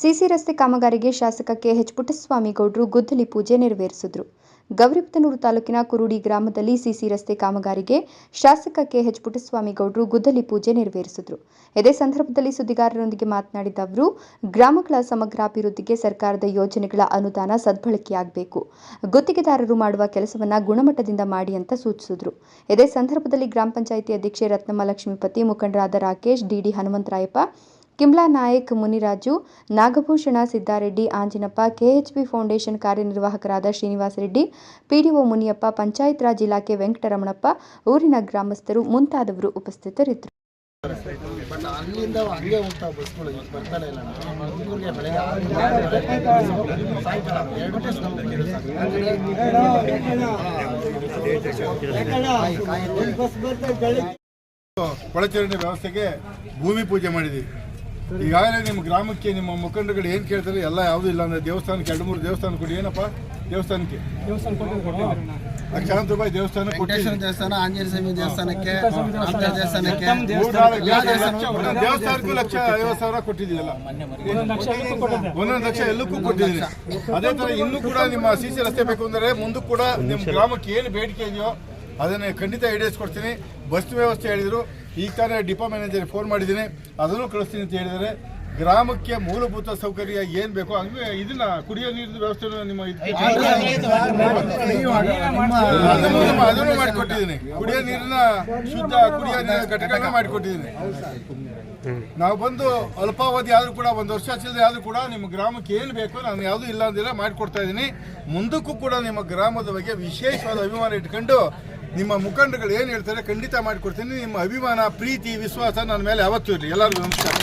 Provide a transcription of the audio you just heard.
CC ರಸ್ತೆ ಕಾಮಗಾರಿಗೆ ಶಾಸಕ ಕೆಎಚ್ ಪುಟ್ಟಸ್ವಾಮಿ ಗೌಡ್ರು ಗುದ್ದಲಿ ಪೂಜೆ ನೆರವೇರಿಸಿದರು. ಗೌರಿಬಿದನೂರು ತಾಲೂಕಿನ ಕುರುಡಿ ಗ್ರಾಮದಲ್ಲಿ ಸಿಸಿ ರಸ್ತೆ ಕಾಮಗಾರಿಗೆ ಶಾಸಕ ಕೆಎಚ್ ಪುಟ್ಟಸ್ವಾಮಿ ಗೌಡ್ರು ಗುದ್ದಲಿ ಪೂಜೆ ನೆರವೇರಿಸಿದ್ರು. ಇದೇ ಸಂದರ್ಭದಲ್ಲಿ ಸುದ್ದಿಗಾರರೊಂದಿಗೆ ಮಾತನಾಡಿದ ಅವರು, ಗ್ರಾಮಗಳ ಸಮಗ್ರ ಅಭಿವೃದ್ಧಿಗೆ ಸರ್ಕಾರದ ಯೋಜನೆಗಳ ಅನುದಾನ ಸದ್ಬಳಕೆಯಾಗಬೇಕು. ಗುತ್ತಿಗೆದಾರರು ಮಾಡುವ ಕೆಲಸವನ್ನು ಗುಣಮಟ್ಟದಿಂದ ಮಾಡಿ ಅಂತ ಸೂಚಿಸಿದ್ರು. ಇದೇ ಸಂದರ್ಭದಲ್ಲಿ ಗ್ರಾಮ ಪಂಚಾಯಿತಿ ಅಧ್ಯಕ್ಷೆ ರತ್ನಮ್ಮ ಲಕ್ಷ್ಮೀಪತಿ ಮುಖಂಡರಾದ Rakesh DD Hanumantharayappa Kimla Nayak Muniraju Nagabhushana Siddareddy Anjinappa KHP foundation ಕಾರ್ಯನಿರ್ವಾಹಕರಾದ Srinivasa Reddy PDO Muniyappa panchayat Raj ಇಲಾಖೆ ವೆಂಕಟರಮಣಪ್ಪ ಊರಿನ ಗ್ರಾಮಸ್ಥರು ಮುಂತಾದವರು ಉಪಸ್ಥಿತರಿದ್ದರು ಬಟ್ ಅಲ್ಲಿಂದ ಹಂಗೆ ಹೋಗ್ತಾವ ಬಸ್ಗಳು ಈಗ ಬರ್ತಾನೆ ಇಲ್ಲ ಬೆಳಗ್ಗೆ ಸಾಯಂಕಾಲ ಎರಡು ಬಸ್ ನಮ್ಗೆ ಒಳಚರಂಡಿ ವ್ಯವಸ್ಥೆಗೆ ಭೂಮಿ ಪೂಜೆ ಮಾಡಿದ್ದೀವಿ ಈಗಾಗಲೇ ನಿಮ್ಮ ಗ್ರಾಮಕ್ಕೆ ನಿಮ್ಮ ಮುಖಂಡಗಳು ಏನು ಕೇಳ್ತಾರೆ ಎಲ್ಲ ಯಾವುದೂ ಇಲ್ಲ ಅಂದರೆ ದೇವಸ್ಥಾನಕ್ಕೆ ಎರಡು ಮೂರು ದೇವಸ್ಥಾನ ಕೊಡಿ ಏನಪ್ಪ? ದೇವಸ್ಥಾನಕ್ಕೆ? ಲಕ್ಷಾಂತರ ರೂಪಾಯಿ ದೇವಸ್ಥಾನ ದೇವಸ್ಥಾನ ಆಂಜನೇಯ ಸ್ವಾಮಿ ದೇವಸ್ಥಾನಕ್ಕೆ ದೇವಸ್ಥಾನಕ್ಕೆ. ದೇವಸ್ಥಾನಕ್ಕೂ ಲಕ್ಷ ಐವತ್ತು ಸಾವಿರ ಕೊಟ್ಟಿದ್ದೀವಲ್ಲ ಒಂದೊಂದು ಲಕ್ಷ ಎಲ್ಲಕ್ಕೂ ಕೊಟ್ಟಿದ್ದೀನಿ ಅದೇ ತರ ಇನ್ನೂ ಕೂಡ ನಿಮ್ಮ ಸಿ ಸಿ ರಸ್ತೆ ಬೇಕು ಅಂದರೆ ಮುಂದೂ ಕೂಡ ನಿಮ್ಮ ಗ್ರಾಮಕ್ಕೆ ಏನು ಬೇಡಿಕೆ ಇದೆಯೋ ಅದನ್ನು ಖಂಡಿತ ಈಡೇರಿಸ್ಕೊಡ್ತೀನಿ ಬಸ್ ವ್ಯವಸ್ಥೆ ಹೇಳಿದರು ಈಗ ತಾನೇ ಡಿಪೋ ಮ್ಯಾನೇಜರ್ ಫೋನ್ ಮಾಡಿದ್ದೀನಿ ಅದನ್ನು ಕಳಿಸ್ತೀನಿ ಅಂತ ಹೇಳಿದ್ದಾರೆ ಗ್ರಾಮಕ್ಕೆ ಮೂಲಭೂತ ಸೌಕರ್ಯ ಏನು ಬೇಕೋ ಹಂಗೆ ಇದನ್ನ ಕುಡಿಯೋ ನೀರಿನ ವ್ಯವಸ್ಥೆ ನಿಮ್ಮ ಇದಕ್ಕೆ ಅದನ್ನು ನಮ್ಮ- ಅದನ್ನು ಮಾಡಿಕೊಟ್ಟಿದ್ದೀನಿ ಕುಡಿಯೋ ನೀರಿನ ಶುದ್ಧ ಕುಡಿಯೋ ನೀರಿನ ಘಟಕಗಳನ್ನ ಮಾಡಿಕೊಟ್ಟಿದ್ದೀನಿ ನಾವು ಬಂದು ಅಲ್ಪಾವಧಿ ಆದರೂ ಕೂಡ ಒಂದು ವರ್ಷ ಚಿಲ್ಲರೆ ಆದರೂ ಕೂಡ ನಿಮ್ಮ ಗ್ರಾಮಕ್ಕೆ ಏನು ಬೇಕೋ ನಾನು ಯಾವುದು ಇಲ್ಲ ಅಂದಿಲ್ಲ ಮಾಡಿಕೊಡ್ತಾ ಇದ್ದೀನಿ ಮುಂದಕ್ಕೂ ಕೂಡ ನಿಮ್ಮ ಗ್ರಾಮದ ಬಗ್ಗೆ ವಿಶೇಷವಾದ ಅಭಿಮಾನ ಇಟ್ಕೊಂಡು ನಿಮ್ಮ ಮುಖಂಡಗಳು ಏನು ಹೇಳ್ತಾರೆ ಖಂಡಿತ ಮಾಡಿಕೊಡ್ತೀನಿ. ನಿಮ್ಮ ಅಭಿಮಾನ, ಪ್ರೀತಿ, ವಿಶ್ವಾಸ ನನ್ನ ಮೇಲೆ ಯಾವತ್ತೂ ಇರಲಿ. ಎಲ್ಲರಿಗೂ ನಮಸ್ಕಾರ.